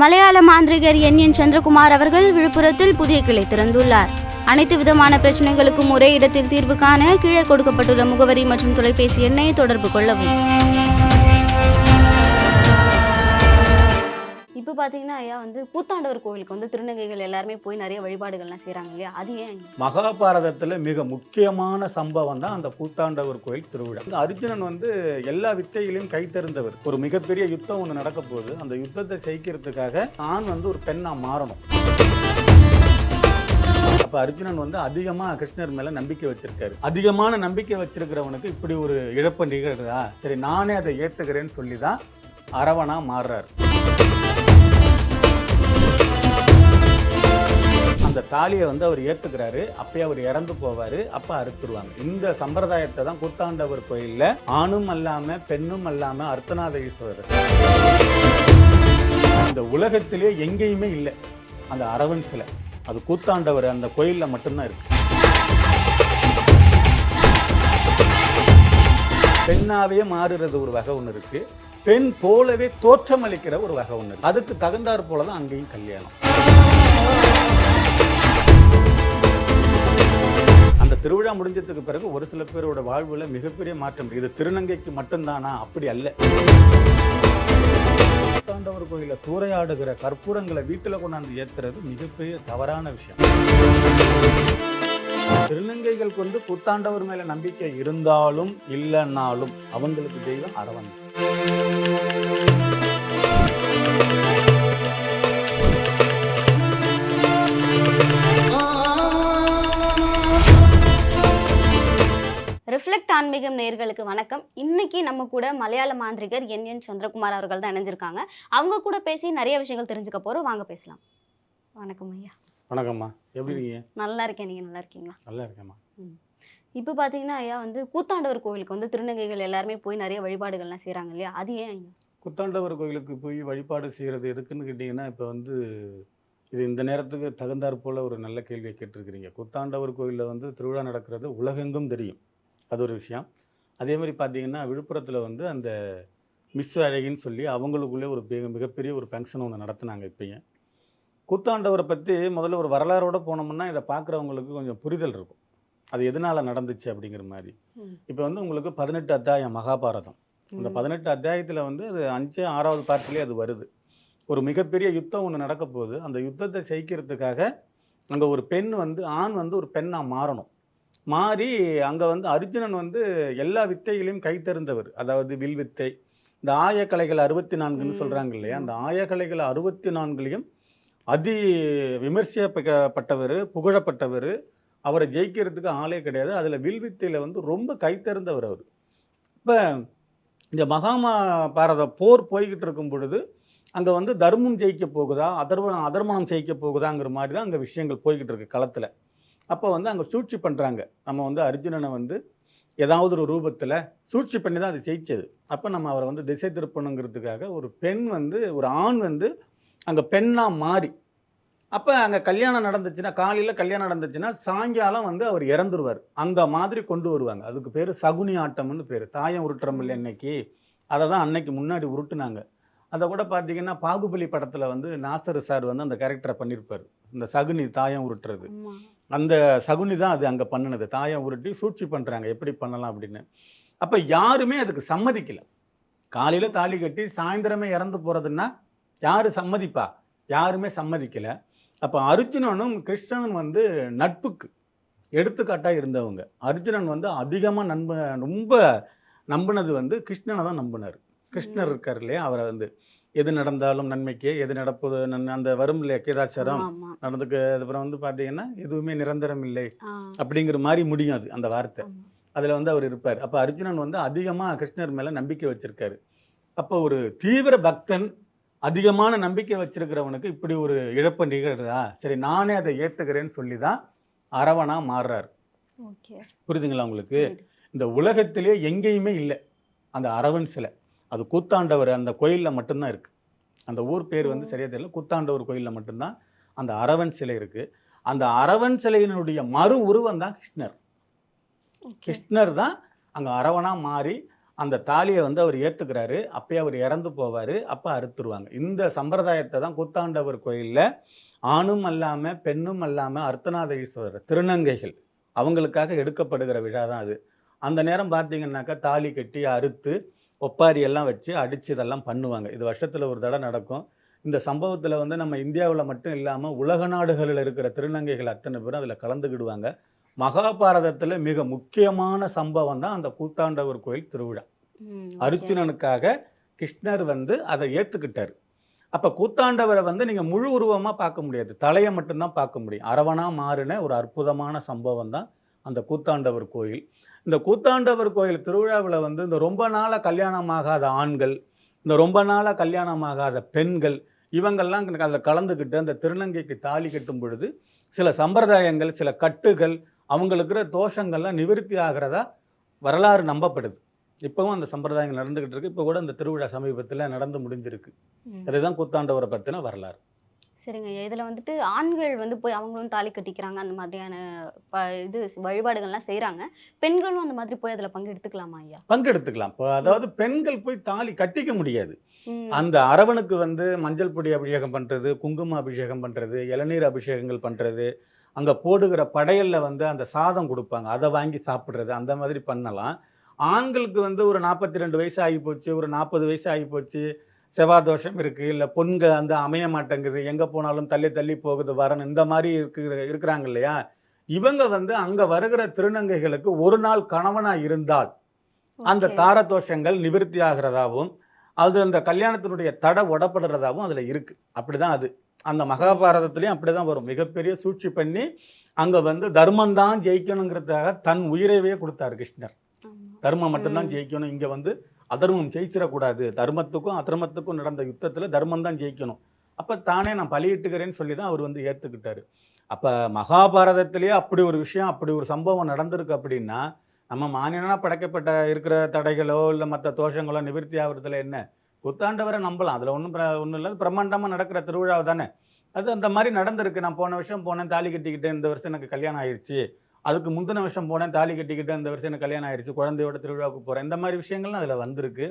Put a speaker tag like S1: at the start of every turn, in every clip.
S1: மலையாள மாந்திரிகர் என். என். சந்திரகுமார் அவர்கள் விழுப்புரத்தில் புதிய கிளை திறந்துள்ளார். அனைத்து விதமான பிரச்சனைகளுக்கும் ஒரே இடத்தில் தீர்வு காண கீழே கொடுக்கப்பட்டுள்ள முகவரி மற்றும் தொலைபேசி எண்ணை தொடர்பு கொள்ளவும். இப்போ பார்த்தீங்கன்னா ஐயா வந்து கூத்தாண்டவர் கோவிலுக்கு வந்து திருநங்கைகள் எல்லாருமே போய் நிறைய வழிபாடுகள்லாம் செய்கிறாங்க இல்லையா? அது ஏன்
S2: மகாபாரதத்தில் மிக முக்கியமான சம்பவம் தான் அந்த கூத்தாண்டவர் கோயில் திருவிழா. இந்த அர்ஜுனன் வந்து எல்லா வித்தைகளையும் கைத்தறிந்தவர். ஒரு மிகப்பெரிய யுத்தம் ஒன்று நடக்க போகுது. அந்த யுத்தத்தை ஜெயிக்கிறதுக்காக ஆண் வந்து ஒரு பெண்ணாக மாறணும். அப்போ அர்ஜுனன் வந்து அதிகமாக கிருஷ்ணர் மேலே நம்பிக்கை வச்சிருக்காரு. அதிகமான நம்பிக்கை வச்சிருக்கிறவனுக்கு இப்படி ஒரு இழப்பு நிகழ்கிறதா சரி நானே அதை ஏற்றுக்கிறேன்னு சொல்லி தான் அரவணா மாறுறாரு. அந்த தாலியை வந்து அவர் ஏற்றுக்கிறாரு அப்பயே அவர் இறந்து போவாரு. அப்போ அறுத்துருவாங்க. இந்த சம்பிரதாயத்தை தான் கூத்தாண்டவர் கோயில்ல ஆணும் அல்லாம பெண்ணும் அல்லாம அர்த்தநாத ஈஸ்வரர். இந்த உலகத்திலே எங்கேயுமே இல்லை. அந்த அரவன் சிலை அது கூத்தாண்டவர் அந்த கோயில்ல மட்டும்தான் இருக்கு. பெண்ணாவே மாறுறது ஒரு வகை ஒன்று இருக்கு. பெண் போலவே தோற்றமளிக்கிற ஒரு வகை ஒன்று அதுக்கு தகுந்தாற் போல தான் அங்கேயும் கல்யாணம். அந்த திருவிழா முடிஞ்சதுக்கு பிறகு ஒரு சில பேரோட வாழ்வில் மிகப்பெரிய மாற்றம். இது திருநங்கைக்கு மட்டும்தானா? அப்படி அல்ல. கூத்தாண்டவர் கோயில சூறையாடுகிற கற்பூரங்களை வீட்டில் கொண்டாந்து ஏத்துறது மிகப்பெரிய தவறான விஷயம். திருநங்கைகளுக்கு வந்து கூத்தாண்டவர் மேல நம்பிக்கை இருந்தாலும் இல்லைன்னாலும் அவங்களுக்கு தெய்வம் அரவணை
S1: ரிஃப்ளெக்ட் ஆன்மீகம் நேயர்களுக்கு வணக்கம். இன்னைக்கு நம்ம கூட மலையாள மாந்திரிகர் என் என் சந்திரகுமார் அவர்கள் தான் இணைஞ்சிருக்காங்க. அவங்க கூட பேசி நிறைய விஷயங்கள் தெரிஞ்சுக்க போறோம். வாங்க பேசலாம். வணக்கம் ஐயா.
S2: வணக்கம்மா. எப்படி இருக்கீங்க?
S1: நல்லா இருக்கேன். நீங்க நல்லா இருக்கீங்களா?
S2: நல்லா இருக்கேம்மா.
S1: இப்போ பார்த்தீங்கன்னா ஐயா வந்து கூத்தாண்டவர் கோவிலுக்கு வந்து திருநங்கைகள் எல்லாருமே போய் நிறைய வழிபாடுகள்லாம் செய்கிறாங்க இல்லையா? அது ஏன் ஐயா?
S2: குத்தாண்டவர் கோயிலுக்கு போய் வழிபாடு செய்கிறது எதுக்குன்னு கேட்டிங்கன்னா இப்போ வந்து இது இந்த நேரத்துக்கு தகுந்தாற் போல் ஒரு நல்ல கேள்வியை கேட்டிருக்கிறீங்க. குத்தாண்டவர் கோயிலில் வந்து திருவிழா நடக்கிறது உலகெங்கும் தெரியும். அது ஒரு விஷயம். அதே மாதிரி பார்த்தீங்கன்னா விழுப்புரத்தில் வந்து அந்த மிஸ் அழகின்னு சொல்லி அவங்களுக்குள்ளே ஒரு மிக மிகப்பெரிய ஒரு ஃபங்க்ஷன் ஒன்று நடத்துனாங்க இப்பயும். கூத்தாண்டவரை பற்றி முதல்ல ஒரு வரலாறோட போனோம்னா இதை பார்க்குறவங்களுக்கு கொஞ்சம் புரிதல் இருக்கும். அது எதனால் நடந்துச்சு அப்படிங்கிற மாதிரி. இப்போ வந்து உங்களுக்கு பதினெட்டு அத்தியாயம் மகாபாரதம். இந்த பதினெட்டு அத்தியாயத்தில் வந்து அது அஞ்சு ஆறாவது பார்ட்லேயே அது வருது. ஒரு மிகப்பெரிய யுத்தம் ஒன்று நடக்க போகுது அந்த யுத்தத்தை ஜெயிக்கிறதுக்காக அங்கே ஒரு பெண் வந்து ஆண் வந்து ஒரு பெண்ணாக மாறணும். மாறி அங்கே வந்து அர்ஜுனன் வந்து எல்லா வித்தைகளையும் கைத்தெறிந்தவர் அதாவது வில் வித்தை. இந்த ஆயக்கலைகள் அறுபத்தி நான்குன்னு சொல்கிறாங்க இல்லையா. அந்த ஆயக்கலைகள் அறுபத்தி நான்குலையும் அதி விமர்சிக்கப்பட்டவர் புகழப்பட்டவர் அவரை ஜெயிக்கிறதுக்கு ஆளே கிடையாது. அதில் வில் வித்தையில் வந்து ரொம்ப கைத்தெறிந்தவர் அவர். இப்போ இந்த மகாமா பாரத போர் போய்கிட்டு இருக்கும் பொழுது அங்கே வந்து தர்மம் ஜெயிக்க போகுதா? அதர்வ அதர்மணம் ஜெயிக்க போகுதாங்கிற மாதிரி தான் அங்கே விஷயங்கள் போய்கிட்டு இருக்கு களத்தில். அப்போ வந்து அங்கே சூழ்ச்சி பண்ணுறாங்க நம்ம வந்து அர்ஜுனனை வந்து ஏதாவது ஒரு ரூபத்தில் சூழ்ச்சி பண்ணி தான் அது ஜெயிச்சது. அப்போ நம்ம அவரை வந்து திசை திருப்பணுங்கிறதுக்காக ஒரு பெண் வந்து ஒரு ஆண் வந்து அங்கே பெண்ணாக மாறி அப்போ அங்கே கல்யாணம் நடந்துச்சுன்னா காலையில் கல்யாணம் நடந்துச்சுன்னா சாயங்காலம் வந்து அவர் இறந்துருவார். அந்த மாதிரி கொண்டு வருவாங்க. அதுக்கு பேர் சகுனி ஆட்டம்னு பேர். தாயம் உருட்டுறமில்ல அன்னைக்கு இன்னைக்கு? அதை தான் அன்னைக்கு முன்னாடி உருட்டுனாங்க. அதை கூட பார்த்தீங்கன்னா பாகுபலி படத்தில் வந்து நாசர் சார் வந்து அந்த கேரக்டரை பண்ணியிருப்பார் இந்த சகுனி தாயம் உருட்டுறது. அந்த சகுனி தான் அது அங்கே பண்ணினது. தாயம் உருட்டி சூழ்ச்சி பண்ணுறாங்க எப்படி பண்ணலாம் அப்படின்னு. அப்போ யாருமே அதுக்கு சம்மதிக்கல. காலையில் தாலி கட்டி சாயந்தரமே இறந்து போகிறதுன்னா யார் சம்மதிப்பா? யாருமே சம்மதிக்கல. அப்போ அர்ஜுனனும் கிருஷ்ணனும் வந்து நட்புக்கு எடுத்துக்காட்டாக இருந்தவங்க. அர்ஜுனன் வந்து அதிகமாக நம்ப ரொம்ப நம்பினது வந்து கிருஷ்ணனை தான் நம்பினார். கிருஷ்ணர் இருக்கார் இல்லையா? அவரை வந்து. எது நடந்தாலும் நன்மைக்கே எது நடப்பது நன் அந்த வரும் இல்லையா? கேதாச்சாரம் நடந்துக்கு அப்புறம் வந்து பார்த்தீங்கன்னா எதுவுமே நிரந்தரம் இல்லை அப்படிங்கிற மாதிரி முடியும் அது அந்த வார்த்தை. அதில் வந்து அவர் இருப்பார். அப்போ அர்ஜுனன் வந்து அதிகமாக கிருஷ்ணர் மேலே நம்பிக்கை வச்சிருக்காரு. அப்போ ஒரு தீவிர பக்தன் அதிகமான நம்பிக்கை வச்சிருக்கிறவனுக்கு இப்படி ஒரு இழப்பு நிகழ்றதா? சரி நானே அதை ஏற்றுக்கிறேன்னு சொல்லி தான் அரவணா மாறுறாரு.
S1: ஓகே.
S2: புரியுதுங்களா உங்களுக்கு. இந்த உலகத்திலே எங்கேயுமே இல்லை அந்த அரவன் சிலை. அது கூத்தாண்டவர் அந்த கோயிலில் மட்டும்தான் இருக்குது அந்த ஊர் பேர் வந்து
S1: ஓ.
S2: சரியா தெரியல. கூத்தாண்டவர் கோயிலில் மட்டும்தான் அந்த அரவன் சிலை இருக்குது அந்த அரவன் சிலையினுடைய மறு உருவம் தான் கிருஷ்ணர். கிருஷ்ணர் தான் அங்கே அரவணா மாறி அந்த தாலியை வந்து அவர் ஏத்துக்கிறாரு. அப்பயே அவர் இறந்து போவாரு. அப்ப அறுத்துருவாங்க. இந்த சம்பிரதாயத்தை தான் கூத்தாண்டவர் கோயில்ல ஆணும் அல்லாம பெண்ணும் அல்லாம அர்த்தநாத ஈஸ்வரர் திருநங்கைகள் அவங்களுக்காக எடுக்கப்படுகிற விழா தான் அது. அந்த நேரம் பார்த்தீங்கன்னாக்கா தாலி கட்டி அறுத்து ஒப்பாரி எல்லாம் வச்சு அடிச்சு இதெல்லாம் பண்ணுவாங்க. இது வருஷத்துல ஒரு தடவை நடக்கும். இந்த சம்பவத்துல வந்து நம்ம இந்தியாவில் மட்டும் இல்லாம உலக நாடுகளில் இருக்கிற திருநங்கைகள் அத்தனை பேரும் அதுல கலந்துக்கிடுவாங்க மகாபாரதத்துல மிக முக்கியமான சம்பவம் தான் அந்த கூத்தாண்டவர் கோயில் திருவிழா. அர்ஜுனனுக்காக கிருஷ்ணர் வந்து அதை ஏத்துக்கிட்டாரு. அப்ப கூத்தாண்டவரை வந்து நீங்க முழு உருவமா பார்க்க முடியாது. தலையை மட்டும்தான் பார்க்க முடியும். அரவணா மாறின ஒரு அற்புதமான சம்பவம் தான் அந்த கூத்தாண்டவர் கோயில். இந்த கூத்தாண்டவர் கோயில் திருவிழாவில் வந்து இந்த ரொம்ப நாளாக கல்யாணமாகாத ஆண்கள் இந்த ரொம்ப நாளாக கல்யாணமாகாத பெண்கள் இவங்கெல்லாம் அதில் கலந்துக்கிட்டு அந்த திருநங்கைக்கு தாலி கட்டும் பொழுது சில சம்பிரதாயங்கள் சில கட்டுகள் அவங்களுக்கு இருக்கிற தோஷங்கள்லாம் நிவர்த்தி ஆகிறதா வரலாறு நம்பப்படுது. இப்போவும் அந்த சம்பிரதாயங்கள் நடந்துகிட்டு இருக்கு. இப்போ கூட அந்த திருவிழா சமீபத்தில் நடந்து முடிஞ்சிருக்கு. அதுதான் கூத்தாண்டவரை பற்றின வரலாறு.
S1: சரிங்க. இதில் வந்துட்டு ஆண்கள் வந்து போய் அவங்களும் தாலி கட்டிக்கிறாங்க. அந்த மாதிரியான ப இது வழிபாடுகள்லாம் செய்கிறாங்க பெண்களும் அந்த மாதிரி போய் அதில் பங்கு எடுத்துக்கலாமா ஐயா?
S2: பங்கெடுத்துக்கலாம் இப்போ அதாவது பெண்கள் போய் தாலி கட்டிக்க முடியாது. அந்த அரவனுக்கு வந்து மஞ்சள் பொடி அபிஷேகம் பண்ணுறது குங்கும அபிஷேகம் பண்ணுறது இளநீர் அபிஷேகங்கள் பண்ணுறது அங்கே போடுகிற படையல்ல வந்து அந்த சாதம் கொடுப்பாங்க. அதை வாங்கி சாப்பிட்றது அந்த மாதிரி பண்ணலாம். ஆண்களுக்கு வந்து ஒரு நாற்பத்தி ரெண்டு வயசு ஆகி போச்சு ஒரு நாற்பது வயசு ஆகி போச்சு. செவ்வாய் தோஷம் இருக்குது இல்லை பொண்கள் அந்த அமைய மாட்டேங்குது எங்கே போனாலும் தள்ளி தள்ளி போகுது வரணும் இந்த மாதிரி இருக்கிற இருக்கிறாங்க இல்லையா இவங்க வந்து அங்கே வருகிற திருநங்கைகளுக்கு ஒரு நாள் கணவனாக இருந்தால் அந்த. தாரதோஷங்கள் நிவர்த்தி ஆகிறதாவும் அது அந்த கல்யாணத்தினுடைய தடை உடப்படுறதாவும் அதில் இருக்கு அப்படிதான் அது அந்த மகாபாரதத்துலேயும் அப்படிதான் வரும் மிகப்பெரிய சூழ்ச்சி பண்ணி அங்கே வந்து தர்மம் தான் ஜெயிக்கணுங்கிறதுக்காக தன் உயிரையே கொடுத்தாரு கிருஷ்ணர். தர்மம் மட்டும்தான். ஜெயிக்கணும் இங்கே வந்து அதர்மம் ஜெயிச்சிடக்கூடாது. தர்மத்துக்கும் அதர்மத்துக்கும் நடந்த யுத்தத்தில் தர்மம் தான் ஜெயிக்கணும். அப்போ தானே நான் பலியிட்டுக்கிறேன்னு சொல்லி தான் அவர் வந்து ஏற்றுக்கிட்டாரு அப்போ மகாபாரதத்திலேயே அப்படி ஒரு விஷயம் அப்படி ஒரு சம்பவம் நடந்திருக்கு அப்படின்னா நம்ம மானியனாக படைக்கப்பட்ட இருக்கிற தடைகளோ இல்லை மற்ற தோஷங்களோ நிவர்த்தி ஆகிறதுல என்ன? புத்தாண்டவரை நம்பலாம். அதில் ஒன்றும் ஒன்றும் இல்லை. பிரம்மாண்டமாக நடக்கிற திருவிழா தானே அது அந்த மாதிரி நடந்திருக்கு. நான் போன வருஷம் போனேன் தாலி கட்டிக்கிட்டேன் இந்த வருஷம் எனக்கு கல்யாணம் ஆயிடுச்சு அதுக்கு முந்தின வருஷம் போனேன் தாலி கட்டிக்கிட்டேன் இந்த வருஷம் எனக்கு கல்யாணம் ஆயிடுச்சு குழந்தையோட திருவிழாவுக்கு போகிறேன் இந்த மாதிரி விஷயங்கள்லாம் அதில் வந்திருக்கு.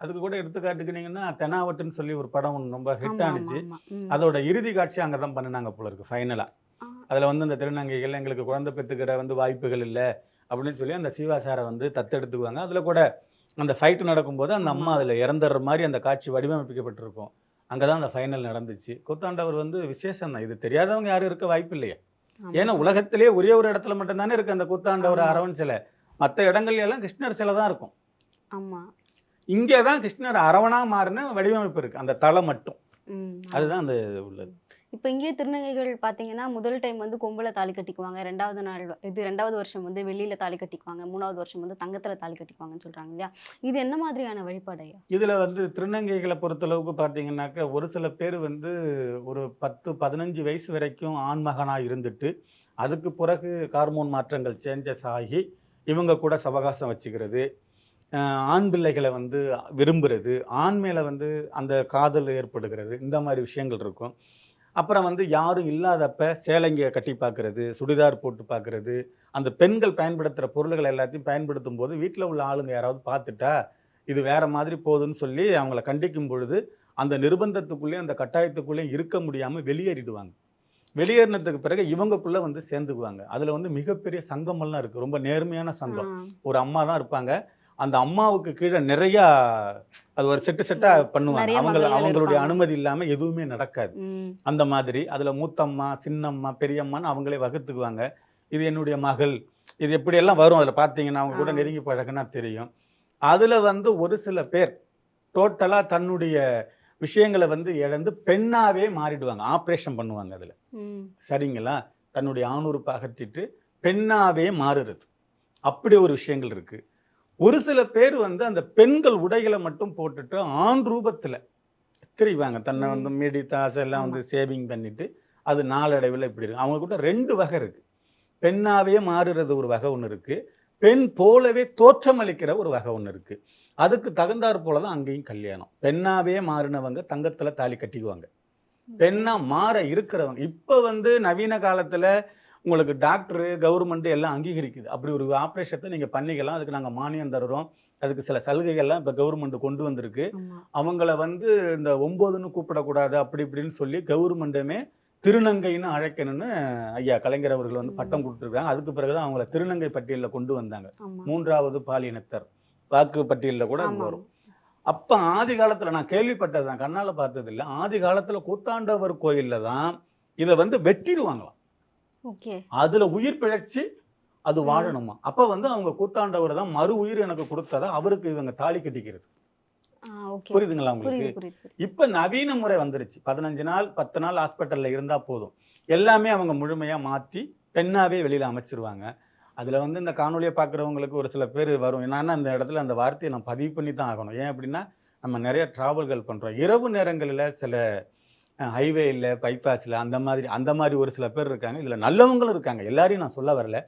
S2: அதுக்கு கூட எடுத்துக்காட்டுக்கினீங்கன்னா தெனாவட்டுன்னு சொல்லி ஒரு படம் ஒன்று ரொம்ப ஹிட் ஆனிச்சு. அதோட இறுதி காட்சி அங்கே தான் பண்ணினாங்க போல இருக்கு ஃபைனலாக. அதில் வந்து அந்த திருநங்கைகள் எங்களுக்கு குழந்தை பெற்றுக்கிட வந்து வாய்ப்புகள் இல்லை அப்படின்னு சொல்லி அந்த சிவாசாரை வந்து தத்தெடுத்துக்குவாங்க. அதில் கூட அந்த ஃபைட் நடக்கும்போது அந்த அம்மா. அதில் இறந்துடுற மாதிரி அந்த காட்சி வடிவமைக்கப்பட்டிருக்கும். அங்கே தான் அந்த ஃபைனல் நடந்துச்சு. கூத்தாண்டவர் வந்து விசேஷம் தான் இது தெரியாதவங்க யாரும் இருக்க வாய்ப்பு இல்லையா. ஏன்னா உலகத்திலே ஒரே ஒரு இடத்துல மட்டும்தானே இருக்கு அந்த கூத்தாண்டவர். அரவன் சிலை மற்ற இடங்கள்ல எல்லாம் கிருஷ்ணர் சிலை தான் இருக்கும்.
S1: ஆமா.
S2: இங்கே தான் கிருஷ்ணர் அரவணா மாறின வடிவமைப்பு இருக்கு. அந்த தலை மட்டும். அதுதான் அந்த உள்ளது.
S1: இப்போ இங்கேயே திருநங்கைகள் பார்த்தீங்கன்னா முதல் டைம் வந்து கொம்பில் தாலி கட்டிக்குவாங்க. ரெண்டாவது நாள் இது ரெண்டாவது வருஷம் வந்து வெளியில் தாலி கட்டிக்குவாங்க. மூணாவது வருஷம் வந்து தங்கத்தில் தாலி கட்டிக்குவாங்கன்னு சொல்கிறாங்க இல்லையா? இது என்ன மாதிரியான வழிபாடு ஐயா?
S2: இதில் வந்து திருநங்கைகளை பொறுத்தளவுக்கு பார்த்தீங்கன்னாக்க ஒரு சில பேர் வந்து ஒரு பத்து பதினஞ்சு வயசு வரைக்கும் ஆண்மகனாக இருந்துட்டு அதுக்கு பிறகு ஹார்மோன் மாற்றங்கள் சேஞ்சஸ் ஆகி இவங்க கூட சவகாசம் வச்சுக்கிறது ஆண் பிள்ளைகளை வந்து விரும்புகிறது ஆண் மேலே வந்து அந்த காதல் ஏற்படுகிறது இந்த மாதிரி விஷயங்கள் இருக்கும். அப்புறம் வந்து யாரும் இல்லாதப்ப சேலைங்க கட்டி பார்க்கறது சுடிதார் போட்டு பார்க்கறது அந்த பெண்கள் பயன்படுத்துகிற பொருள்கள் எல்லாத்தையும் பயன்படுத்தும் போது வீட்டில் உள்ள ஆளுங்க யாராவது பார்த்துட்டா இது வேற மாதிரி போகுதுன்னு சொல்லி அவங்கள கண்டிக்கும் பொழுது அந்த நிர்பந்தத்துக்குள்ளேயும் அந்த கட்டாயத்துக்குள்ளேயும் இருக்க முடியாமல் வெளியேறிடுவாங்க. வெளியேறினதுக்கு பிறகு இவங்கக்குள்ள வந்து சேர்ந்துக்குவாங்க. அதில் வந்து மிகப்பெரிய சங்கமெல்லாம் இருக்குது ரொம்ப நேர்மையான சங்கம். ஒரு அம்மா தான் இருப்பாங்க. அந்த அம்மாவுக்கு கீழே நிறையா அது ஒரு செட்டு செட்டா பண்ணுவாங்க. அவங்க அவங்களுடைய. அனுமதி இல்லாம எதுவுமே நடக்காது. அந்த மாதிரி அதுல மூத்தம்மா சின்னம்மா பெரியம்மான்னு அவங்களே வகுத்துக்குவாங்க. இது என்னுடைய மகள். இது எப்படியெல்லாம் வரும்? அதுல பார்த்தீங்கன்னா அவங்க கூட. நெருங்கி பழகுனா தெரியும். அதுல வந்து ஒரு சில பேர் டோட்டலா தன்னுடைய விஷயங்களை வந்து இழந்து பெண்ணாவே மாறிடுவாங்க. ஆப்ரேஷன் பண்ணுவாங்க அதுல. சரிங்களா? தன்னுடைய ஆணுறுப்பை அகற்றிட்டு பெண்ணாவே மாறுறது. அப்படி ஒரு விஷயங்கள் இருக்கு. ஒரு சில பேர் வந்து அந்த பெண்கள் உடைகளை மட்டும் போட்டுட்டு ஆண் ரூபத்துல தெரிவாங்க. தன்னை. வந்து மீடி தாசை எல்லாம் வந்து சேவிங் பண்ணிட்டு அது நாளடைவில் இப்படி இருக்கு. அவங்க கூட ரெண்டு வகை இருக்கு. பெண்ணாவே மாறுறது ஒரு வகை ஒன்று இருக்கு. பெண் போலவே தோற்றமளிக்கிற ஒரு வகை ஒன்று இருக்கு. அதுக்கு தகுந்தாற் போல தான் அங்கேயும் கல்யாணம். பெண்ணாவே மாறினவங்க தங்கத்துல தாலி கட்டிக்குவாங்க. பெண்ணா மாற இருக்கிறவங்க. இப்போ வந்து நவீன காலத்துல உங்களுக்கு டாக்டரு கவர்மெண்ட் எல்லாம் அங்கீகரிக்குது. அப்படி ஒரு ஆப்ரேஷத்தை நீங்க பண்ணிக்கலாம். அதுக்கு நாங்க மானியம் தருறோம். அதுக்கு சில சலுகைகள்லாம் இப்போ கவர்மெண்ட் கொண்டு வந்திருக்கு. அவங்கள வந்து இந்த ஒம்போதுன்னு கூப்பிடக்கூடாது அப்படி இப்படின்னு சொல்லி கவர்மெண்ட்டுமே திருநங்கைன்னு அழைக்கணும்னு ஐயா கலைஞர் அவர்கள் வந்து பட்டம் கொடுத்துருக்காங்க அதுக்கு பிறகுதான் அவங்கள திருநங்கை பட்டியலில் கொண்டு வந்தாங்க. மூன்றாவது பாலினத்தர். வாக்கு பட்டியலில் கூட அது வரும். அப்ப ஆதி காலத்துல நான் கேள்விப்பட்டது தான். கண்ணால பார்த்தது இல்ல ஆதி காலத்துல கூத்தாண்டவர் கோயில்ல தான் இதை வந்து வெட்டிடுவாங்களாம். அதுல உயிர் பிழைச்சு அது. வாழணுமா? அப்ப வந்து அவங்க கூத்தாண்டவர் தான் மறு உயிர் எனக்கு கொடுத்ததா அவருக்கு இவங்க தாலி கட்டிக்கிறது. புரியுதுங்களா உங்களுக்கு. இப்ப நவீன முறை வந்துருச்சு. பதினஞ்சு நாள் பத்து நாள் ஹாஸ்பிட்டல்ல இருந்தா போதும். எல்லாமே அவங்க முழுமையா மாத்தி பெண்ணாவே வெளியில அமைச்சிருவாங்க. அதுல வந்து இந்த காணொலியை பார்க்குறவங்களுக்கு ஒரு சில பேர் வரும். என்னன்னா அந்த இடத்துல அந்த வார்த்தையை நான் பதிவு பண்ணி தான் ஆகணும். ஏன் அப்படின்னா நம்ம நிறைய டிராவல்கள் பண்றோம். இரவு நேரங்களில் சில ஹைவேயில் பைபாஸில் அந்த மாதிரி அந்த மாதிரி ஒரு சில பேர் இருக்காங்க. இதில் நல்லவங்களும் இருக்காங்க. எல்லாரையும் நான் சொல்ல வரல.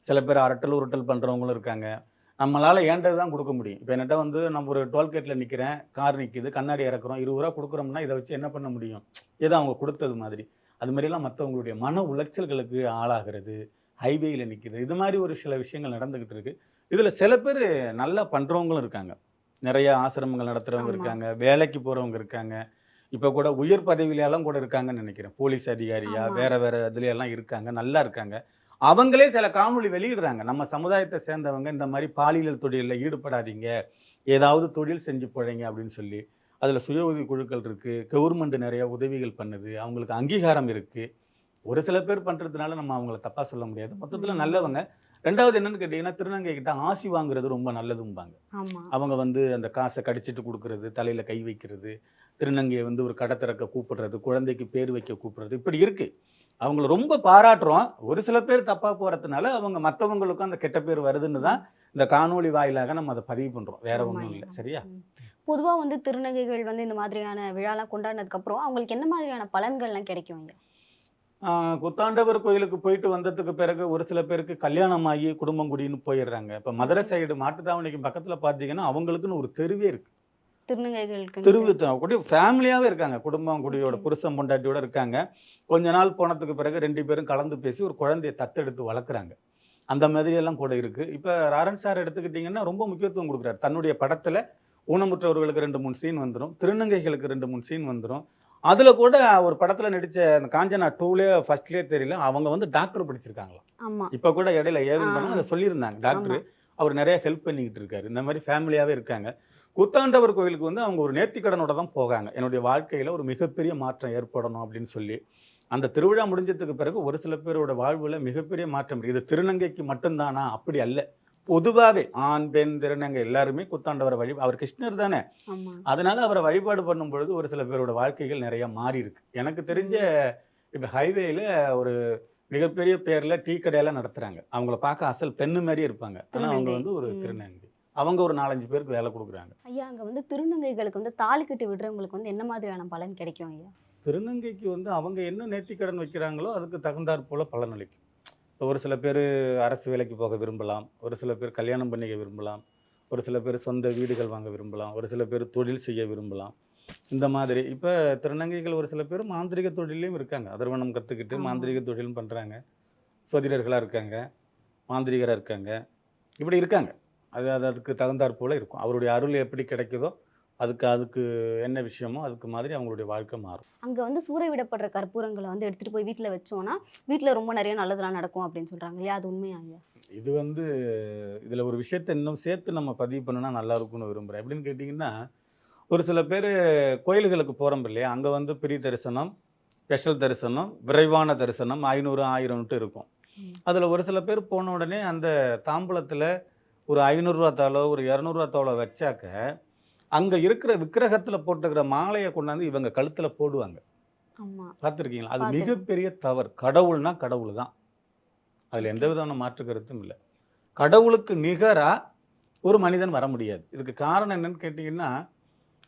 S2: சில பேர் அரட்டல் உருட்டல் பண்ணுறவங்களும் இருக்காங்க. நம்மளால் ஏண்டது தான் கொடுக்க முடியும். இப்போ என்கிட்ட வந்து நம்ம ஒரு டோல்கேட்டில் நிற்கிறேன் கார் நிற்கிது கண்ணாடி இறக்குறோம். இருபது ரூபா கொடுக்குறோம்னா இதை வச்சு என்ன பண்ண முடியும்? ஏதோ அவங்க கொடுத்தது மாதிரி. அது மாதிரிலாம் மற்றவங்களுடைய மன உளைச்சல்களுக்கு ஆளாகிறது ஹைவேயில் நிற்கிறது இது மாதிரி ஒரு சில விஷயங்கள் நடந்துக்கிட்டு இருக்கு. இதில் சில பேர் நல்லா பண்ணுறவங்களும் இருக்காங்க. நிறைய ஆசிரமங்கள் நடத்துகிறவங்க. இருக்காங்க. வேலைக்கு போகிறவங்க இருக்காங்க. இப்போ கூட உயர் பதவியிலெல்லாம் கூட இருக்காங்கன்னு நினைக்கிறேன். போலீஸ் அதிகாரியா. வேற வேற இதுல எல்லாம் இருக்காங்க நல்லா இருக்காங்க. அவங்களே சில காணொளி வெளியிடுறாங்க. நம்ம சமுதாயத்தை சேர்ந்தவங்க இந்த மாதிரி பாலியல் தொழிலில் ஈடுபடாதீங்க. ஏதாவது தொழில் செஞ்சு போறீங்க அப்படின்னு சொல்லி அதில் சுய உதவி குழுக்கள் இருக்கு கவர்மெண்ட் நிறைய உதவிகள் பண்ணுது அவங்களுக்கு அங்கீகாரம் இருக்கு. ஒரு சில பேர் பண்றதுனால நம்ம அவங்கள தப்பா சொல்ல முடியாது. மொத்தத்தில். நல்லவங்க ரெண்டாவது என்னன்னு கேட்டிங்கன்னா திருநங்கை கிட்ட ஆசி வாங்குறது ரொம்ப நல்லதும்பாங்க. அவங்க வந்து அந்த காசை கடிச்சிட்டு கொடுக்கறது தலையில கை வைக்கிறது திருநங்கையை வந்து ஒரு கடை திறக்க கூப்பிடுறது குழந்தைக்கு பேர் வைக்க கூப்பிடுறது இப்படி இருக்கு. அவங்கள ரொம்ப பாராட்டுறோம். ஒரு சில பேர் தப்பா போறதுனால அவங்க மற்றவங்களுக்கும் அந்த கெட்ட பேர் வருதுன்னு தான் இந்த காணொளி வாயிலாக நம்ம அதை பதிவு பண்றோம். வேற ஒன்றும் இல்லை. சரியா?
S1: ம். பொதுவா வந்து திருநங்கைகள் வந்து இந்த மாதிரியான விழாலாம் கொண்டாடினதுக்கு அப்புறம் அவங்களுக்கு என்ன மாதிரியான பலன்கள்லாம் கிடைக்கும்
S2: குத்தாண்டவர் கோயிலுக்கு போயிட்டு வந்ததுக்கு பிறகு ஒரு சில பேருக்கு கல்யாணம் ஆகி குடும்பம் குடின்னு போயிடுறாங்க. இப்போ மதுரை சைடு மாட்டுத்தாவணிக்கு பக்கத்துல பார்த்தீங்கன்னா அவங்களுக்குன்னு ஒரு தெருவே இருக்கு.
S1: திருநங்கைகளுக்கு
S2: தெருவு கூட ஃபேமிலியாவே இருக்காங்க. குடும்பம் குடியோட. புருஷன் பொண்டாட்டியோட இருக்காங்க. கொஞ்ச நாள் போனதுக்கு பிறகு ரெண்டு பேரும் கலந்து பேசி ஒரு குழந்தையை தத்தெடுத்து வளர்க்குறாங்க. அந்த மாதிரி எல்லாம் கூட இருக்கு. இப்போ ராரன் சார் எடுத்துக்கிட்டிங்கன்னா ரொம்ப முக்கியத்துவம் கொடுக்குறாரு. தன்னுடைய படத்துல ஊனமுற்றவர்களுக்கு ரெண்டு மூணு சீன் வந்துடும் திருநங்கைகளுக்கு ரெண்டு மூணு சீன் வந்துடும் அதுல கூட ஒரு படத்துல நடிச்ச அந்த காஞ்சனா டூலேயே ஃபர்ஸ்ட்லேயே தெரியல அவங்க வந்து டாக்டர் படிச்சிருக்காங்களாம்.
S1: ஆமா.
S2: இப்போ கூட இடையில ஏவின் பண்ண. அதை சொல்லியிருந்தாங்க. டாக்டர். அவர் நிறைய ஹெல்ப் பண்ணிக்கிட்டு இருக்காரு. இந்த மாதிரி ஃபேமிலியாவே இருக்காங்க. குத்தாண்டவர் கோயிலுக்கு வந்து அவங்க ஒரு நேர்த்திக்கடனோட தான் போகாங்க. என்னுடைய வாழ்க்கையில ஒரு மிகப்பெரிய மாற்றம் ஏற்படணும் அப்படின்னு சொல்லி. அந்த திருவிழா முடிஞ்சதுக்கு பிறகு ஒரு சில பேரோட வாழ்வுல மிகப்பெரிய மாற்றம் இது திருநங்கைக்கு மட்டும்தானா? அப்படி அல்ல. பொதுவாகவே ஆண் பெண் திருநங்கை எல்லாருமே குத்தாண்டவரை வழி அவர் கிருஷ்ணர் தானே. அதனால அவரை வழிபாடு பண்ணும் பொழுது ஒரு சில பேரோட வாழ்க்கைகள் நிறைய மாறி இருக்கு. எனக்கு தெரிஞ்ச இப்போ ஹைவேல ஒரு மிகப்பெரிய பேர்ல டீ கடையெல்லாம் நடத்துறாங்க. அவங்கள பார்க்க அசல் பெண்ணு மாதிரி இருப்பாங்க. ஆனா அவங்க. வந்து ஒரு. திருநங்கை. அவங்க ஒரு நாலஞ்சு பேருக்கு வேலை கொடுக்குறாங்க.
S1: ஐயா அங்க வந்து திருநங்கைகளுக்கு வந்து தாலி கட்டி விடுறவங்களுக்கு வந்து என்ன மாதிரியான பலன் கிடைக்கும் ஐயா?
S2: திருநங்கைக்கு வந்து அவங்க என்ன நேர்த்திக்கடன் வைக்கிறாங்களோ அதுக்கு தகுந்தாற் போல பலன் அளிக்கும். ஒரு சில பேர் அரசு வேலைக்கு போக விரும்பலாம் ஒரு சில பேர் கல்யாணம் பண்ணிக்க விரும்பலாம் ஒரு சில பேர் சொந்த வீடுகள் வாங்க விரும்பலாம் ஒரு சில பேர் தொழில் செய்ய விரும்பலாம். இந்த மாதிரி இப்போ திருநங்கைகள் ஒரு சில பேர் மாந்திரிக தொழிலையும் இருக்காங்க. அதர்வனம் கற்றுக்கிட்டு. மாந்திரிக தொழிலும் பண்ணுறாங்க சோதிடர்களாக இருக்காங்க மாந்திரிகராக இருக்காங்க இப்படி இருக்காங்க. அது அது அதுக்கு தகுந்தாற் போல இருக்கும். அவருடைய அருள் எப்படி கிடைக்குதோ அதுக்கு அதுக்கு என்ன விஷயமோ அதுக்கு மாதிரி அவங்களுடைய வாழ்க்கை மாறும்.
S1: அங்க வந்து சூறை விடப்படுற கற்பூரங்களை வந்து எடுத்துட்டு போய் வீட்ல வச்சோம்னா வீட்ல ரொம்ப நிறைய நல்லதெல்லாம் நடக்கும் அப்படின்னு சொல்றாங்க. இல்லையா? அது உண்மையா ஐயா
S2: இது வந்து இதில் ஒரு விஷயத்தை இன்னும் சேர்த்து நம்ம பதிவு பண்ணுனா நல்லா இருக்கும்னு விரும்புகிறேன் எப்படின்னு கேட்டிங்கன்னா ஒரு சில பேர் கோயில்களுக்கு போகிறோம் இல்லையா? அங்கே வந்து பிரி தரிசனம் ஸ்பெஷல் தரிசனம் விரைவான தரிசனம் ஐநூறு ஆயிரம்ட்டு இருக்கும். அதில் ஒரு சில பேர் போன உடனே அந்த தாம்பூலத்தில் ஒரு ஐநூறுரூவா தாளோ ஒரு இரநூறுவா தாளோ வச்சாக்க அங்கே இருக்கிற விக்கிரகத்தில் போட்டுக்கிற மாலையை கொண்டாந்து இவங்க கழுத்தில் போடுவாங்க. பார்த்துருக்கீங்களா? அது. மிகப்பெரிய தவறு. கடவுள்னா கடவுள் தான். அதில் எந்த விதமான மாற்று கருத்தும் இல்லை. கடவுளுக்கு நிகராக ஒரு மனிதன் வர முடியாது. இதுக்கு காரணம் என்னன்னு கேட்டிங்கன்னா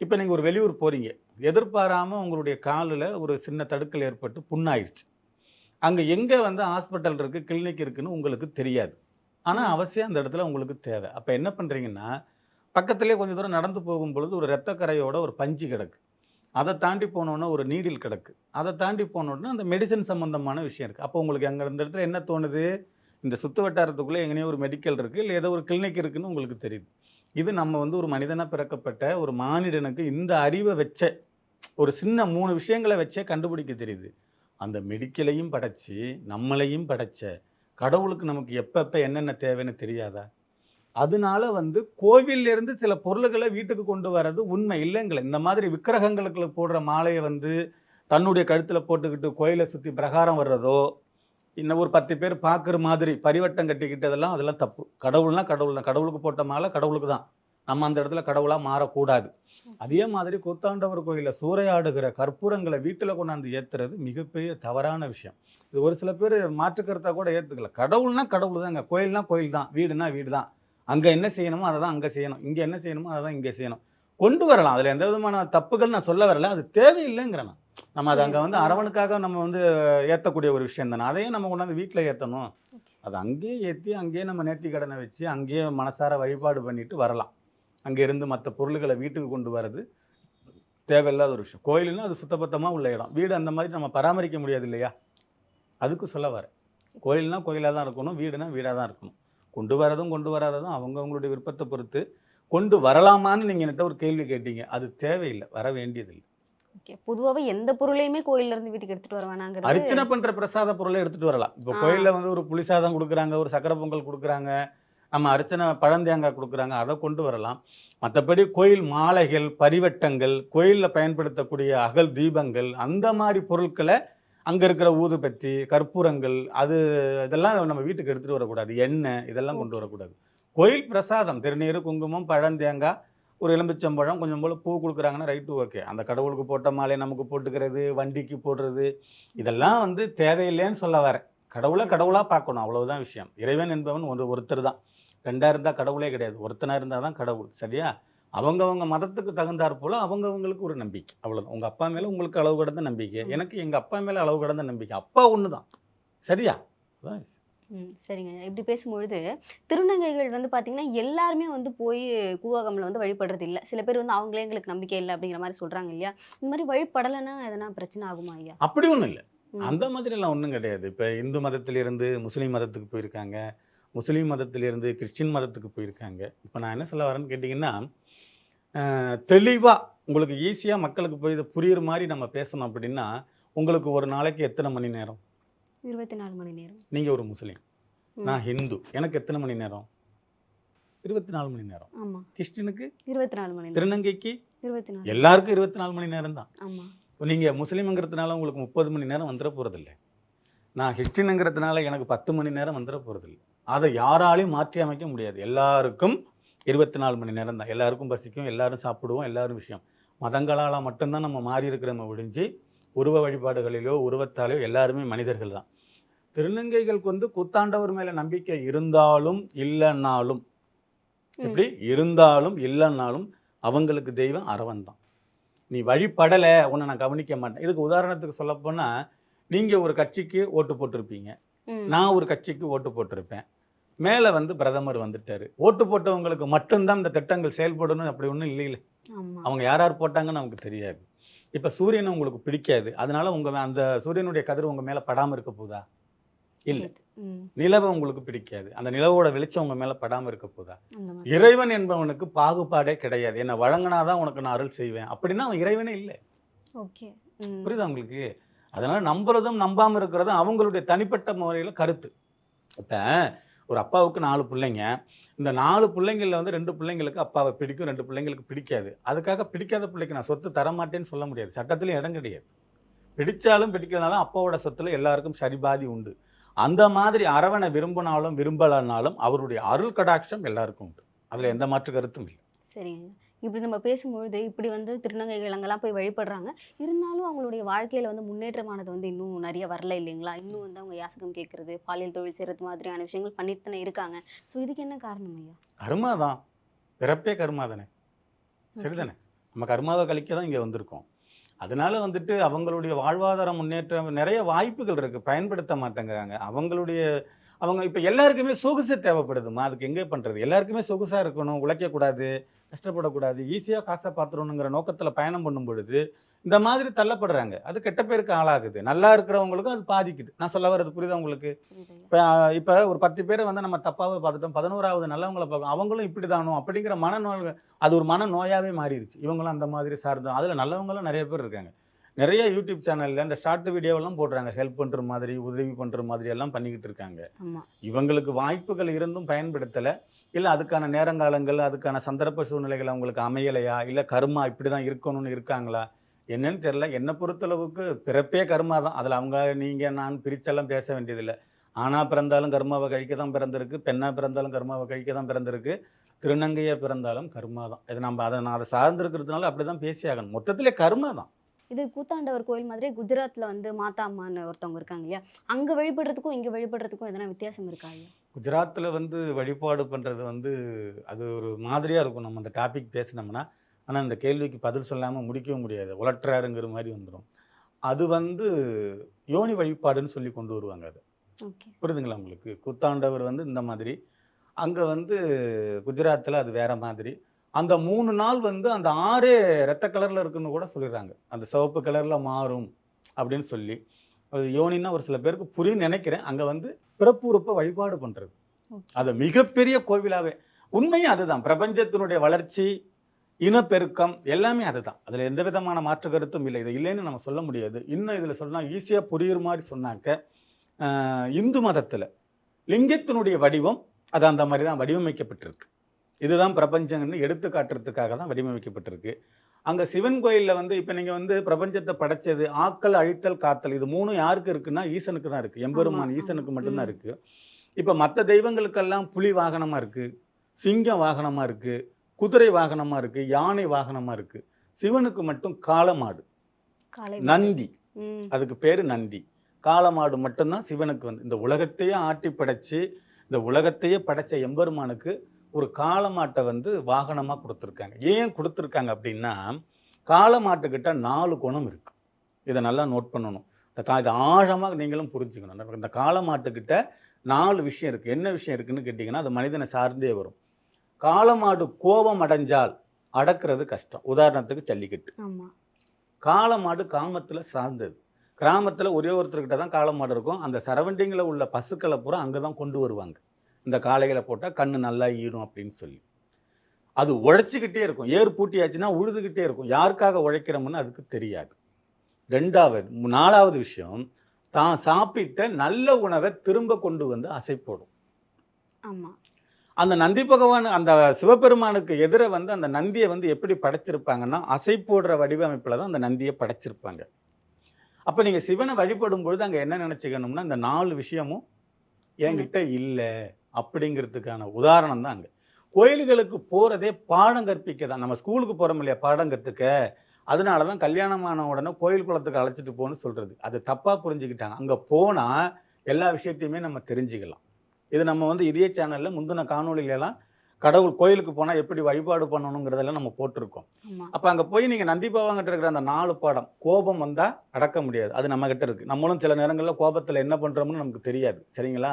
S2: இப்போ நீங்கள் ஒரு வெளியூர் போகிறீங்க எதிர்பாராமல் உங்களுடைய காலில் ஒரு சின்ன தடுக்கல் ஏற்பட்டு புண்ணாயிருச்சு. அங்கே எங்கே வந்து ஹாஸ்பிட்டல் இருக்குது கிளினிக் இருக்குன்னு உங்களுக்கு தெரியாது. ஆனால். அவசியம் அந்த இடத்துல உங்களுக்கு தேவை. அப்போ என்ன பண்ணுறீங்கன்னா பக்கத்துலேயே கொஞ்சம் தூரம் நடந்து போகும் பொழுது ஒரு ரத்தக்கரையோட ஒரு பஞ்சு கிடக்கு. அதை தாண்டி போனோன்னா ஒரு நீடில் கிடக்கு. அதை தாண்டி போனோன்னா அந்த மெடிசன் சம்மந்தமான விஷயம் இருக்குது அப்போ உங்களுக்கு அங்கே இந்த இடத்துல என்ன தோணுது? இந்த சுத்து வட்டாரத்துக்குள்ளே எங்கேயோ ஒரு மெடிக்கல் இருக்குது இல்லை ஏதோ ஒரு கிளினிக் இருக்குதுன்னு உங்களுக்கு தெரியுது. இது நம்ம வந்து ஒரு மனிதனாக பிறக்கப்பட்ட ஒரு மானிடனுக்கு இந்த அறிவை வச்ச ஒரு சின்ன மூணு விஷயங்களை வச்சே கண்டுபிடிக்க தெரியுது. அந்த மெடிக்கலையும் படைச்சி நம்மளையும் படைச்ச கடவுளுக்கு நமக்கு எப்பப்போ என்னென்ன தேவைன்னு தெரியாதா? அதனால வந்து கோவிலிருந்து இருந்து சில பொருள்களை வீட்டுக்கு கொண்டு வர்றது உண்மை இல்லைங்களே. இந்த மாதிரி விக்கிரகங்களுக்கு போடுற மாலையை வந்து தன்னுடைய கழுத்தில் போட்டுக்கிட்டு கோயிலை சுற்றி பிரகாரம் வர்றதோ இன்னும் ஒரு பத்து பேர் பார்க்குற மாதிரி பரிவட்டம் கட்டிக்கிட்டதெல்லாம் அதெல்லாம் தப்பு. கடவுள்னா கடவுள் தான். கடவுளுக்கு போட்ட மாலை கடவுளுக்கு தான். நம்ம அந்த இடத்துல கடவுளாக மாறக்கூடாது. அதே மாதிரி கூத்தாண்டவர் கோயிலில் சூறையாடுகிற கற்பூரங்களை வீட்டில் கொண்டாந்து ஏற்றுறது மிகப்பெரிய தவறான விஷயம். இது ஒரு சில பேர் மாற்றுக்கருத்தாக கூட ஏற்றுக்கல கடவுள்னா கடவுள் தாங்க. கோயில்னா கோயில் தான். வீடுனா வீடு தான். அங்கே என்ன செய்யணுமோ அதை தான் அங்கே செய்யணும். இங்கே என்ன செய்யணுமோ அதை தான் இங்கே செய்யணும். கொண்டு வரலாம். அதில் எந்த விதமான தப்புகள் நான் சொல்ல வரல. அது தேவையில்லைங்கிறேன் நான். நம்ம அதை அங்கே வந்து அரவணுக்காக நம்ம வந்து ஏற்றக்கூடிய ஒரு விஷயம் தானே. அதையும் நம்ம கொண்டாந்து வீட்டில் ஏற்றணும் அது அங்கேயே ஏற்றி அங்கேயே நம்ம நேர்த்தி கடனை வச்சு அங்கேயே மனசார வழிபாடு பண்ணிட்டு வரலாம். அங்கே இருந்து மற்ற பொருள்களை வீட்டுக்கு கொண்டு வர்றது தேவையில்லாத ஒரு விஷயம். கோயிலுன்னா அது சுத்தபத்தமாக உள்ள இடம். வீடு அந்த மாதிரி நம்ம பராமரிக்க முடியாது இல்லையா? அதுக்கு சொல்ல வரேன். கோயில்னா கோயிலாக தான் இருக்கணும். வீடுனா வீடாக தான் இருக்கணும். கொண்டு வரதும் கொண்டு வராததும் அவங்கவுங்களுடைய விருப்பத்தை பொறுத்து கொண்டு வரலாமான்னு நீங்கள் என்கிட்ட ஒரு கேள்வி கேட்டீங்க. அது தேவையில்லை. வர வேண்டியதில்லை.
S3: ஓகே. பொதுவாகவே எந்த பொருளையுமே கோயில்ல இருந்து வீட்டுக்கு எடுத்துட்டு வர வேணாங்கிறது
S2: அர்ச்சனை பண்ற பிரசாத பொருளை எடுத்துட்டு வரலாம். இப்போ. கோயில்ல வந்து ஒரு புளிசாதம் கொடுக்குறாங்க ஒரு சக்கரை பொங்கல் கொடுக்குறாங்க நம்ம அர்ச்சனை பழந்தேங்காய் கொடுக்குறாங்க அதை கொண்டு வரலாம். மற்றபடி கோயில் மாலைகள் பரிவட்டங்கள் கோயிலில் பயன்படுத்தக்கூடிய அகல் தீபங்கள் அந்த மாதிரி பொருட்களை அங்கே இருக்கிற ஊதுபத்தி கற்பூரங்கள் அது இதெல்லாம் நம்ம வீட்டுக்கு எடுத்துகிட்டு வரக்கூடாது. எண்ணெய் இதெல்லாம் கொண்டு வரக்கூடாது. கோயில் பிரசாதம் திருநீர் குங்குமம் பழந்தேங்காய் ஒரு எலும்பிச்சம்பழம் கொஞ்சம் போல் பூ கொடுக்குறாங்கன்னா ரைட்டு ஓகே அந்த கடவுளுக்கு போட்ட மாலை நமக்கு போட்டுக்கிறது வண்டிக்கு போடுறது இதெல்லாம் வந்து தேவையில்லைன்னு சொல்ல வரேன் கடவுளை கடவுளாக பார்க்கணும் அவ்வளவுதான் விஷயம். இறைவன் என்பவன் ஒரு ஒருத்தர் தான். ரெண்டா இருந்தால் கடவுளே கிடையாது. ஒருத்தனா இருந்தால் தான் கடவுள் சரியா? அவங்கவங்க மதத்துக்கு தகுந்தாற் போல அவங்கவங்களுக்கு ஒரு நம்பிக்கை. அவ்வளவுதான். உங்கள் அப்பா மேலே உங்களுக்கு அளவு கடந்த நம்பிக்கை. எனக்கு எங்கள் அப்பா மேலே அளவு கடந்த நம்பிக்கை. அப்பா ஒன்று தான் சரியா
S3: சரிங்க. இப்படி பேசும்பொழுது திருநங்கைகள் வந்து பார்த்தீங்கன்னா எல்லாருமே வந்து போய் கூவாகமில் வந்து வழிபடுறது இல்லை சில பேர் வந்து அவங்களே எங்களுக்கு நம்பிக்கை இல்லை அப்படிங்கிற மாதிரி சொல்றாங்க இல்லையா? இந்த மாதிரி வழிபடலைன்னா எதனா பிரச்சனை ஆகுமா ஐயா?
S2: அப்படி ஒன்றும் இல்லை. அந்த மாதிரிலாம் ஒன்றும் கிடையாது. இப்போ இந்து மதத்திலிருந்து முஸ்லீம் மதத்துக்கு போயிருக்காங்க. முஸ்லீம் மதத்திலிருந்து கிறிஸ்டின் மதத்துக்கு போயிருக்காங்க. இப்போ நான் என்ன சொல்ல வரேன்னு கேட்டிங்கன்னா தெளிவாக உங்களுக்கு ஈஸியாக மக்களுக்கு போய் இதை புரியுற மாதிரி நம்ம பேசணும் அப்படின்னா உங்களுக்கு ஒரு நாளைக்கு எத்தனை மணி நேரம்?
S3: இருபத்தி நாலு மணி நேரம்.
S2: நீங்கள் ஒரு முஸ்லீம். நான் ஹிந்து. எனக்கு எத்தனை மணி நேரம்? இருபத்தி நாலு மணி நேரம்.
S3: ஆமா.
S2: கிறிஸ்டினுக்கு?
S3: இருபத்தி நாலு மணி
S2: திருநங்கைக்கு?
S3: இருபத்தி நாலு
S2: எல்லாருக்கும் இருபத்தி நாலு மணி நேரம் தான்.
S3: ஆமா.
S2: இப்போ நீங்கள் முஸ்லீம்ங்கிறதுனால உங்களுக்கு முப்பது மணி நேரம் வந்துட போகிறதில்ல நான் ஹிஸ்டினுங்கிறதுனால எனக்கு பத்து மணி நேரம் வந்துட போகிறதில்ல அதை யாராலையும் மாற்றி அமைக்க முடியாது. எல்லாருக்கும் இருபத்தி நாலு மணி நேரம் தான். எல்லாருக்கும் பசிக்கும் எல்லாரும் சாப்பிடுவோம் எல்லாரும் விஷயம். மதங்களால் மட்டும்தான் நம்ம மாறி இருக்கிறோம ஒழிஞ்சு உருவ வழிபாடுகளிலோ உருவத்தாலோ எல்லாருமே மனிதர்கள் தான். திருநங்கைகளுக்கு வந்து கூத்தாண்டவர் மேலே நம்பிக்கை இருந்தாலும் இல்லைன்னாலும்.
S3: ம்.
S2: எப்படி? இருந்தாலும் இல்லைன்னாலும் அவங்களுக்கு தெய்வம் அரவன் தான். நீ வழிபடலை உன்னை நான் கவனிக்க மாட்டேன். இதுக்கு உதாரணத்துக்கு சொல்லப்போனா நீங்கள் ஒரு கட்சிக்கு ஓட்டு போட்டிருப்பீங்க. நான் ஒரு கட்சிக்கு ஓட்டு போட்டிருப்பேன். மேலே வந்து பிரதமர் வந்துட்டாரு. ஓட்டு போட்டவங்களுக்கு மட்டும்தான் இந்த திட்டங்கள் செயல்படணும் அப்படி ஒன்றும் இல்லைல்ல
S3: ஆமா.
S2: அவங்க யார் யார் போட்டாங்கன்னு நமக்கு தெரியாது. இப்போ சூரியனை உங்களுக்கு பிடிக்காது. அதனால உங்க அந்த சூரியனுடைய கதிர் உங்க மேலே படாமல் இருக்க போதா? இல்லை. நிலவை உங்களுக்கு பிடிக்காது. அந்த நிலவோட வெளிச்சம் உங்க மேலே படாமல் இருக்க போதா? இறைவன் என்பவனுக்கு பாகுபாடே கிடையாது. என்னை வழங்கினாதான் உனக்கு நான் அருள் செய்வேன். அப்படின்னா அவன் இறைவனே இல்லை. புரியுதா உங்களுக்கு? அதனால நம்புறதும் நம்பாம இருக்கிறதும் அவங்களுடைய தனிப்பட்ட முறையில கருத்து. இப்ப ஒரு அப்பாவுக்கு நாலு பிள்ளைங்க. இந்த நாலு பிள்ளைங்களில் வந்து ரெண்டு பிள்ளைங்களுக்கு அப்பாவை பிடிக்கும் ரெண்டு பிள்ளைங்களுக்கு பிடிக்காது. அதுக்காக பிடிக்காத பிள்ளைக்கு நான் சொத்து தர மாட்டேன்னு சொல்ல முடியாது. சட்டத்திலும் இடம் கிடையாது. பிடிச்சாலும் பிடிக்கலனாலும் அப்பாவோட சொத்துல எல்லாருக்கும் சரிபாதி உண்டு. அந்த மாதிரி அரவணை விரும்பினாலும் விரும்பலனாலும் அவருடைய அருள் கடாட்சம் எல்லாருக்கும் உண்டு. அதில் எந்த மாற்று கருத்தும் இல்லை.
S3: சரிங்க. இப்படி நம்ம பேசும்பொழுது இப்படி வந்து திருநங்கைகள் அங்கெல்லாம் போய் வழிபடுறாங்க. இருந்தாலும் அவங்களுடைய வாழ்க்கையில வந்து முன்னேற்றமானது வந்து இன்னும் நிறைய வரல இல்லைங்களா? இன்னும் வந்து அவங்க யாசகம் கேட்கறது பாலியல் தொழில் செய்யறது மாதிரியான விஷயங்கள் பண்ணிட்டு தானே இருக்காங்க. ஸோ இதுக்கு என்ன காரணம் ஐயா?
S2: கர்மா தான். பிறப்பே கர்மா தானே. சரிதானே? நம்ம கர்மாவை கழிக்க தான் இங்கே வந்திருக்கோம். அதனால வந்துட்டு அவங்களுடைய வாழ்வாதார முன்னேற்றம் நிறைய வாய்ப்புகள் இருக்குது பயன்படுத்த மாட்டேங்கிறாங்க. அவங்களுடைய அவங்க இப்போ எல்லாருக்குமே சொகுசு தேவைப்படுதுமா அதுக்கு எங்கே பண்ணுறது எல்லாருக்குமே சொகுசாக இருக்கணும். உழைக்கக்கூடாது. கஷ்டப்படக்கூடாது. ஈஸியாக காசை பார்த்துடணுங்கிற நோக்கத்தில் பயணம் பண்ணும் பொழுது இந்த மாதிரி தள்ளப்படுறாங்க. அது கெட்ட பேருக்கு ஆளாகுது. நல்லா இருக்கிறவங்களுக்கும் அது பாதிக்குது. நான் சொல்ல வர்றது புரியுதா உங்களுக்கு. இப்போ இப்போ ஒரு பத்து பேரை வந்து நம்ம தப்பாகவே பார்த்துட்டோம். பதினோராவது நல்லவங்களை பார்க்கணும் அவங்களும் இப்படி தானோ அப்படிங்கிற மனநோய் அது ஒரு மன நோயாகவே மாறிடுச்சு இவங்களும் அந்த மாதிரி சார்ந்தோம் அதில் நல்லவங்களும் நிறைய பேர் இருக்காங்க. நிறைய யூடியூப் சேனலில் இந்த ஷார்ட் வீடியோவெல்லாம் போடுறாங்க. ஹெல்ப் பண்ணுற மாதிரி உதவி பண்ணுற மாதிரி எல்லாம் பண்ணிக்கிட்டு இருக்காங்க. இவங்களுக்கு வாய்ப்புகள் இருந்தும் பயன்படுத்தலை. இல்லை அதுக்கான நேரங்காலங்கள் அதுக்கான சந்தர்ப்ப சூழ்நிலைகள் அவங்களுக்கு அமையலையா? இல்லை கருமா இப்படி தான் இருக்கணும்னு இருக்காங்களா? என்னன்னு தெரில என்னை பொறுத்தளவுக்கு பிறப்பே கருமா தான். அதில் அவங்க நீங்கள் நான் பிரிச்செல்லாம் பேச வேண்டியதில்லை. ஆணா பிறந்தாலும் கர்மாவை கழிக்க தான் பிறந்திருக்கு. பெண்ணா பிறந்தாலும் கர்மாவை கழிக்க தான் பிறந்திருக்கு. திருநங்கையாக பிறந்தாலும் கர்மா தான். இது நம்ம அதை நான் அதை சார்ந்திருக்கிறதுனால அப்படி தான் பேசி ஆகணும் மொத்தத்திலே கர்மா தான்.
S3: இது கூத்தாண்டவர் கோயில் மாதிரி குஜராத்ல வந்து மாதா அம்மான்னு ஒருத்தவங்க இருக்காங்க இல்லையா? அங்க வழிபடுறதுக்கும் இங்க வழிபடுறதுக்கும் எதனா வித்தியாசம் இருக்கா
S2: குஜராத்தில் வந்து வழிபாடு பண்ணுறது வந்து அது ஒரு மாதிரியாக இருக்கும். நம்ம அந்த டாபிக் பேசினோம்னா. ஆனால் இந்த கேள்விக்கு பதில் சொல்லாமல் முடிக்கவும் முடியாது. உலட்டுறாருங்கிற மாதிரி வந்துடும் அது வந்து யோனி வழிபாடுன்னு சொல்லி கொண்டு வருவாங்க அது.
S3: ஓகே.
S2: புரியுதுங்களா உங்களுக்கு? கூத்தாண்டவர் வந்து இந்த மாதிரி. அங்கே வந்து குஜராத்தில் அது வேற மாதிரி. அந்த மூணு நாள் வந்து அந்த ஆறே ரத்த கலரில் இருக்குன்னு கூட சொல்லிடுறாங்க. அந்த சிவப்பு கலரில் மாறும் அப்படின்னு சொல்லி. அது யோனின்னா ஒரு சில பேருக்கு புரியும் நினைக்கிறேன். அங்கே வந்து பிறப்பு உறுப்பை வழிபாடு பண்ணுறது. அது மிகப்பெரிய கோவிலாவே. உண்மையும் அதுதான். பிரபஞ்சத்தினுடைய வளர்ச்சி இனப்பெருக்கம் எல்லாமே அதுதான். அதில் எந்த விதமான மாற்று கருத்தும் இல்லை. இது இல்லைன்னு நம்ம சொல்ல முடியாது. இன்னும் இதில் சொன்னால் ஈஸியாக புரியுற மாதிரி சொன்னாக்க இந்து மதத்தில் லிங்கத்தினுடைய வடிவம் அது அந்த மாதிரி தான் வடிவமைக்கப்பட்டிருக்கு. இதுதான் பிரபஞ்சம்னு எடுத்து காட்டுறதுக்காக தான் வடிவமைக்கப்பட்டிருக்கு. அங்கே சிவன் கோயிலில் வந்து இப்போ நீங்கள் வந்து பிரபஞ்சத்தை படைச்சது ஆக்கல் அழித்தல் காத்தல் இது மூணும் யாருக்கு இருக்குன்னா ஈசனுக்கு தான் இருக்குது எம்பெருமான் ஈசனுக்கு. மட்டும்தான். இருக்குது இப்போ மற்ற தெய்வங்களுக்கெல்லாம் புலி வாகனமாக இருக்குது சிங்கம் வாகனமாக இருக்குது குதிரை வாகனமாக இருக்குது யானை வாகனமாக இருக்குது சிவனுக்கு மட்டும் காளமாடு. நந்தி. அதுக்கு பேர் நந்தி. காளமாடு மட்டும்தான் சிவனுக்கு வந்து இந்த உலகத்தையே ஆட்டி படைச்சு இந்த உலகத்தையே படைச்ச எம்பெருமானுக்கு ஒரு காளமாட்டை வந்து வாகனமாக கொடுத்துருக்காங்க. ஏன் கொடுத்துருக்காங்க அப்படின்னா காளமாட்டுக்கிட்ட நாலு குணம் இருக்கு. இதை நல்லா நோட் பண்ணணும். இந்த கா இதை ஆழமாக நீங்களும் புரிஞ்சுக்கணும். இந்த காளமாட்டுக்கிட்ட நாலு விஷயம் இருக்குது என்ன விஷயம் இருக்குன்னு கேட்டிங்கன்னா அது மனிதனை சார்ந்தே வரும். காளமாடு கோபம் அடைஞ்சால் அடக்கிறது கஷ்டம். உதாரணத்துக்கு ஜல்லிக்கட்டு. காளமாடு காமத்தில் சார்ந்தது. கிராமத்தில் ஒரே ஒருத்தர்கிட்ட தான் காளமாடு இருக்கும். அந்த சரௌண்டிங்கில் உள்ள பசுக்களை பூரா அங்கே தான் கொண்டு வருவாங்க. இந்த காளைகளை போட்டால் கண்ணு நல்லா ஈடும் அப்படின்னு சொல்லி. அது உழைச்சிக்கிட்டே இருக்கும். ஏர் பூட்டியாச்சுன்னா உழுதுகிட்டே இருக்கும். யாருக்காக உழைக்கிறோம்னு அதுக்கு தெரியாது. ரெண்டாவது நாலாவது விஷயம் தான் சாப்பிட்ட நல்ல உணவை திரும்ப கொண்டு வந்து அசை போடும்
S3: ஆமா.
S2: அந்த நந்தி பகவான் அந்த சிவபெருமானுக்கு எதிர வந்து அந்த நந்தியை வந்து எப்படி படைச்சிருப்பாங்கன்னா அசை போடுற வடிவமைப்பில் தான் அந்த நந்தியை படைச்சிருப்பாங்க. அப்போ நீங்கள் சிவனை வழிபடும் பொழுது அங்கே என்ன நினச்சிக்கணும்னா அந்த நாலு விஷயமும் என்கிட்ட இல்லை. அப்படிங்கிறதுக்கான உதாரணம் தான் அங்கே. கோயில்களுக்கு போகிறதே பாடம் கற்பிக்க தான் நம்ம ஸ்கூலுக்கு போகிறோம் இல்லையா பாடம் கற்றுக்க அதனால தான் கல்யாணமான உடனே கோயில் குளத்துக்கு அழைச்சிட்டு போன்னு சொல்கிறது அது தப்பாக புரிஞ்சுக்கிட்டாங்க. அங்கே போனால் எல்லா விஷயத்தையுமே நம்ம தெரிஞ்சுக்கலாம். இது நம்ம வந்து இதே சேனலில் முந்தின காணொளியிலலாம் கடவுள் கோயிலுக்கு போனால் எப்படி வழிபாடு பண்ணணுங்கிறதெல்லாம் நம்ம போட்டிருக்கோம். அப்போ அங்கே போய் நீங்கள் நந்தி பாவாங்கிட்ட இருக்கிற அந்த நாலு பாடம் கோபம் வந்தால் அடக்க முடியாது. அது நம்மக்கிட்ட இருக்குது நம்மளும் சில நேரங்களில் கோபத்தில் என்ன பண்ணுறோம்னு நமக்கு தெரியாது. சரிங்களா?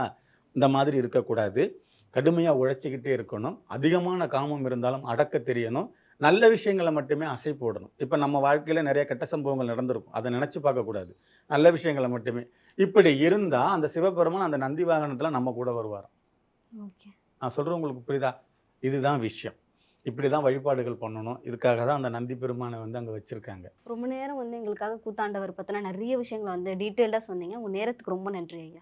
S2: இந்த மாதிரி இருக்கக்கூடாது. கடுமையாக உழைச்சிக்கிட்டே இருக்கணும். அதிகமான காமம் இருந்தாலும் அடக்க தெரியணும். நல்ல விஷயங்களை மட்டுமே அசை போடணும். இப்போ நம்ம வாழ்க்கையில் நிறைய கெட்ட சம்பவங்கள் நடந்திருக்கும். அதை நினச்சி பார்க்கக்கூடாது நல்ல விஷயங்களை மட்டுமே. இப்படி இருந்தால் அந்த சிவபெருமான் அந்த நந்தி வாகனத்தில் நம்ம கூட வருவார்.
S3: ஓகே.
S2: நான் சொல்கிறேன் உங்களுக்கு புரியுதா? இதுதான் விஷயம். இப்படி தான் வழிபாடுகள் பண்ணணும். இதுக்காக தான் அந்த நந்தி பெருமானை வந்து அங்கே வச்சுருக்காங்க.
S3: ரொம்ப நேரம் வந்து எங்களுக்காக கூத்தாண்டவர் பத்தின நிறைய விஷயங்களை வந்து டீட்டெயில்டாக சொன்னீங்க. உங்க நேரத்துக்கு ரொம்ப நன்றி ஐயா.